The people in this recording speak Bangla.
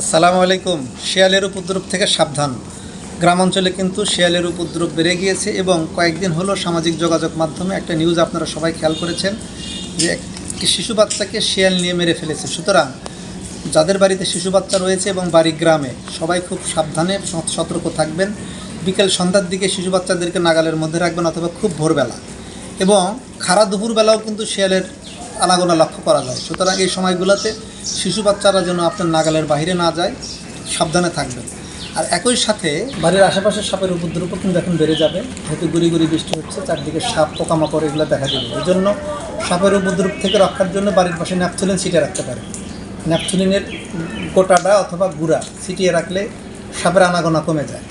আসসালামু আলাইকুম। শিয়ালের উপদ্রব থেকে সাবধান। গ্রামাঞ্চলে কিন্তু শিয়ালের উপদ্রব বেড়ে গিয়েছে এবং কয়েকদিন হলো সামাজিক যোগাযোগ মাধ্যমে একটা নিউজ আপনারা সবাই খেয়াল করেছেন যে একটি শিশু বাচ্চাকে শিয়াল নিয়ে মেরে ফেলেছে। সুতরাং যাদের বাড়িতে শিশু বাচ্চা রয়েছে এবং বাড়ি গ্রামে সবাই খুব সাবধানে সতর্ক থাকবেন। বিকেল সন্ধ্যার দিকে শিশু বাচ্চাদেরকে নাগালের মধ্যে রাখবেন অথবা খুব ভোরবেলা। এবং খারা দুপুরবেলাও কিন্তু শিয়ালের আনাগোনা লক্ষ্য করা যায়। সুতরাং এই সময়গুলোতে শিশু বাচ্চারা যেন আপনার নাগালের বাইরে না যায়, সাবধানে থাকবেন। আর একই সাথে বাড়ির আশেপাশে সাপের উপদ্রবও কিন্তু এখন বেড়ে যাবে। যেহেতু গুড়ি গুড়ি বৃষ্টি হচ্ছে, চারদিকে সাপ, পোকামাকড় এগুলো দেখা দেবে। এই জন্য সাপের উপদ্রব থেকে রক্ষার জন্য বাড়ির পাশে ন্যাপথুলিন ছিটিয়ে রাখতে পারে। ন্যাপথুলিনের গোটাটা অথবা গুড়া ছিটিয়ে রাখলে সাপের আনাগোনা কমে যায়।